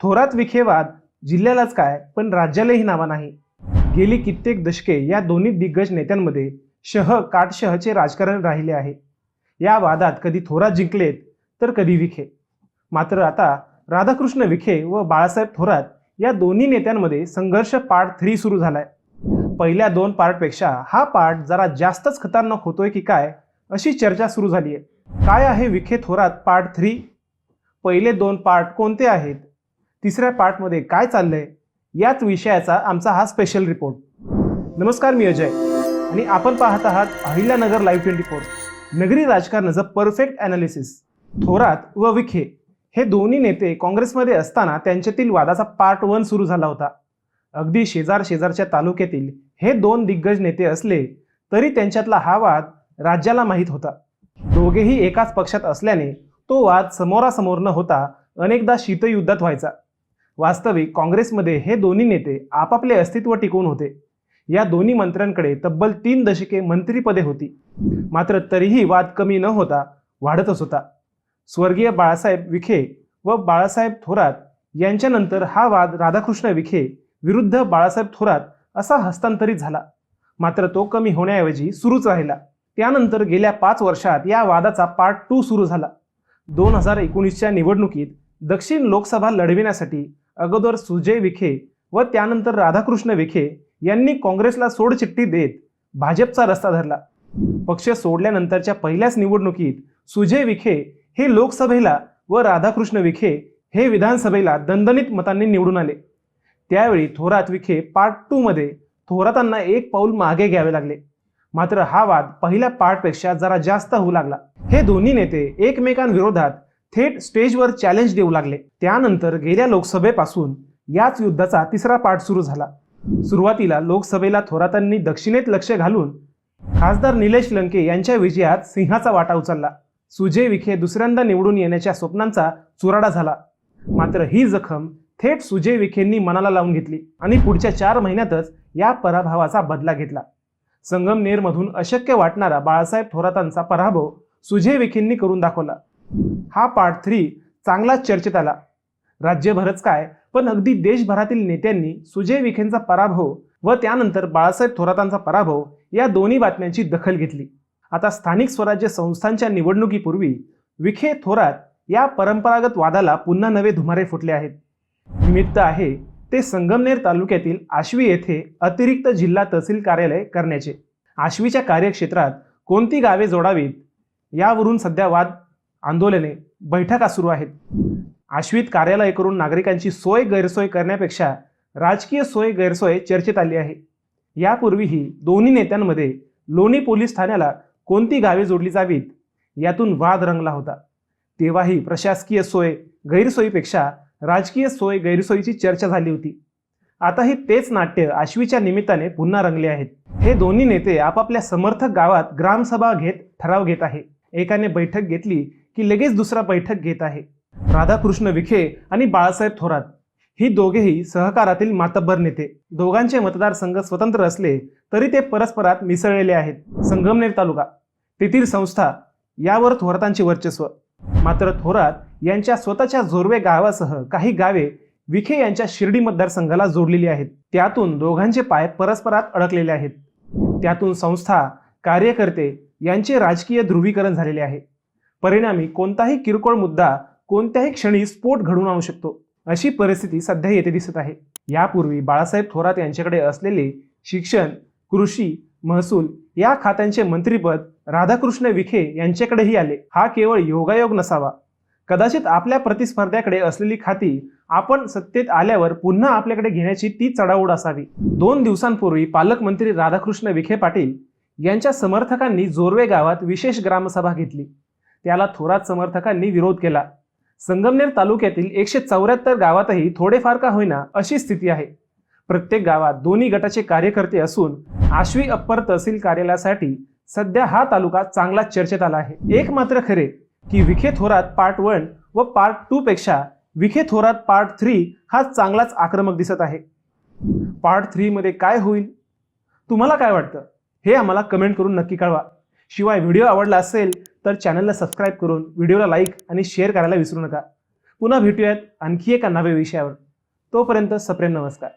थोरात विखेवाद जिल्ह्यालाच काय पण राज्यालाही नावा नाही. गेली कित्येक दशके या दोन्ही दिग्गज नेत्यांमध्ये शह काटशहचे राजकारण राहिले आहे. या वादात कधी थोरात जिंकलेत तर कधी विखे. मात्र आता राधाकृष्ण विखे व बाळासाहेब थोरात या दोन्ही नेत्यांमध्ये संघर्ष पार्ट थ्री सुरू झालाय. पहिल्या दोन पार्टपेक्षा हा पार्ट जरा जास्तच खतरनाक होतोय की काय अशी चर्चा सुरू झाली आहे काय आहे विखे थोरात पार्ट थ्री? पहिले दोन पार्ट कोणते आहेत? तिसऱ्या पार्टमध्ये काय चाललंय याच विषयाचा आमचा हा स्पेशल रिपोर्ट नमस्कार मी अजय. आणि आपण पाहत आहात अहिल्यानगर लाईव्ह ट्वेंटी फोर नगरी राजकारणाचं परफेक्ट ॲनालिसिस थोरात व विखे हे दोन्ही नेते काँग्रेसमध्ये असताना त्यांच्यातील वादाचा पार्ट वन सुरू झाला होता. अगदी शेजार शेजारच्या तालुक्यातील हे दोन दिग्गज नेते असले तरी त्यांच्यातला हा वाद राज्याला माहीत होता. दोघेही एकाच पक्षात असल्याने तो वाद समोरासमोर न होता अनेकदा शीतयुद्धात व्हायचा. वास्तविक काँग्रेसमध्ये हे दोन्ही नेते आपापले अस्तित्व टिकवून होते. या दोन्ही मंत्र्यांकडे तब्बल तीन दशके मंत्रीपदे होती. मात्र तरीही वाद कमी न होता वाढतच होता. स्वर्गीय बाळासाहेब विखे व बाळासाहेब थोरात यांच्यानंतर हा वाद राधाकृष्ण विखे विरुद्ध बाळासाहेब थोरात असा हस्तांतरित झाला. मात्र तो कमी होण्याऐवजी सुरूच राहिला. त्यानंतर गेल्या पाच वर्षात या वादाचा पार्ट टू सुरू झाला. दोन हजार एकोणीसच्या निवडणुकीत दक्षिण लोकसभा लढविण्यासाठी अगोदर सुजय विखे व त्यानंतर राधाकृष्ण विखे यांनी काँग्रेसला सोडचिठ्ठी देत भाजपचा रस्ता धरला. पक्ष सोडल्यानंतरच्या पहिल्याच निवडणुकीत सुजय विखे हे लोकसभेला व राधाकृष्ण विखे हे विधानसभेला दणदणीत मतांनी निवडून आले. त्यावेळी थोरात विखे पार्ट टू मध्ये थोरातांना एक पाऊल मागे घ्यावे लागले. मात्र हा वाद पहिल्या पार्टपेक्षा जरा जास्त होऊ लागला. हे दोन्ही नेते एकमेकांविरोधात थेट स्टेजवर चॅलेंज देऊ लागले. त्यानंतर गेल्या लोकसभेपासून याच युद्धाचा तिसरा पाठ सुरू झाला. सुरुवातीला लोकसभेला थोरातांनी दक्षिणेत लक्ष घालून खासदार निलेश लंके यांच्या विजयात सिंहाचा वाटा उचलला. सुजय विखे दुसऱ्यांदा निवडून येण्याच्या स्वप्नांचा चुराडा झाला. मात्र ही जखम थेट सुजय विखेंनी मनाला लावून घेतली आणि पुढच्या चार महिन्यातच या पराभवाचा बदला घेतला. संगमनेरमधून अशक्य वाटणारा बाळासाहेब थोरातांचा पराभव सुजय विखेंनी करून दाखवला. हा पार्ट थ्री चांगलाच चर्चेत आला. राज्यभरच काय पण अगदी देशभरातील नेत्यांनी सुजय विखेंचा पराभव व त्यानंतर बाळासाहेब थोरातांचा पराभव या दोन्ही बातम्यांची दखल घेतली. आता स्थानिक स्वराज्य संस्थांच्या निवडणुकीपूर्वी विखे थोरात या परंपरागत वादाला पुन्हा नवे धुमारे फुटले आहेत. निमित्त आहे ते संगमनेर तालुक्यातील आश्वी येथे अतिरिक्त जिल्हा तहसील कार्यालय करण्याचे. आश्वीच्या कार्यक्षेत्रात कोणती गावे जोडावीत यावरून सध्या वाद आंदोलने बैठका सुरू आहेत. आश्वित कार्यालय करून नागरिकांची सोय गैरसोय करण्यापेक्षा राजकीय सोय गैरसोय चर्चेत आली आहे. यापूर्वीही दोन्ही नेत्यांमध्ये लोणी पोलीस ठाण्याला कोणती गावे जोडली जावीत यातून वाद रंगला होता. तेव्हाही प्रशासकीय सोय गैरसोयीपेक्षा राजकीय सोय गैरसोयीची चर्चा झाली होती. आताही तेच नाट्य आश्वीच्या निमित्ताने पुन्हा रंगले आहेत. हे दोन्ही नेते आपापल्या समर्थक गावात ग्रामसभा घेत ठराव घेत आहे. एकाने बैठक घेतली की लगेच दुसरा बैठक घेत आहे. राधाकृष्ण विखे आणि बाळासाहेब थोरात ही दोघेही सहकारातील मातब्बर नेते. दोघांचे मतदारसंघ स्वतंत्र असले तरी ते परस्परात मिसळलेले आहेत. संगमनेर तालुका तेथील संस्था यावर थोरातांचे वर्चस्व. मात्र थोरात यांच्या स्वतःच्या जोरवे गावासह काही गावे विखे यांच्या शिर्डी मतदारसंघाला जोडलेली आहेत. त्यातून दोघांचे पाय परस्परात अडकलेले आहेत. त्यातून संस्था कार्यकर्ते यांचे राजकीय ध्रुवीकरण झालेले आहे. परिणामी कोणताही किरकोळ मुद्दा कोणत्याही क्षणी स्फोट घडून आणू शकतो. अशी परिस्थिती सध्या येथे दिसत आहे. यापूर्वी बाळासाहेब थोरात यांच्याकडे असलेले शिक्षण कृषी महसूल या खात्यांचे मंत्रीपद राधाकृष्ण विखे यांच्याकडेही आले. हा केवळ योगायोग नसावा. कदाचित आपल्या प्रतिस्पर्ध्याकडे असलेली खाती आपण सत्तेत आल्यावर पुन्हा आपल्याकडे घेण्याची ती चढाओढ असावी. दोन दिवसांपूर्वी पालकमंत्री राधाकृष्ण विखे पाटील यांच्या समर्थकांनी जोरवे गावात विशेष ग्रामसभा घेतली. त्याला थोरात समर्थकांनी विरोध केला. संगमनेर तालुक्यातील एकशे चौऱ्याहत्तर गावातही थोडेफार का होईना अशी स्थिती आहे. प्रत्येक गावात दोन्ही गटाचे कार्यकर्ते असून आश्वी अप्पर तहसील कार्यालयासाठी सध्या हा तालुका चांगला चर्चेत आला आहे. एक मात्र खरे की विखे थोरात पार्ट वन व पार्ट टू पेक्षा विखे थोरात पार्ट थ्री हा चांगलाच आक्रमक दिसत आहे. पार्ट थ्रीमध्ये काय होईल? तुम्हाला काय वाटतं? हे आम्हाला कमेंट करून नक्की कळवा. शिवाय व्हिडिओ आवडला असेल तर चॅनलला सबस्क्राईब करून व्हिडिओला लाईक आणि शेअर करायला विसरू नका. पुन्हा भेटूयात आणखी एका नव्या विषयावर. तोपर्यंत सप्रेम नमस्कार.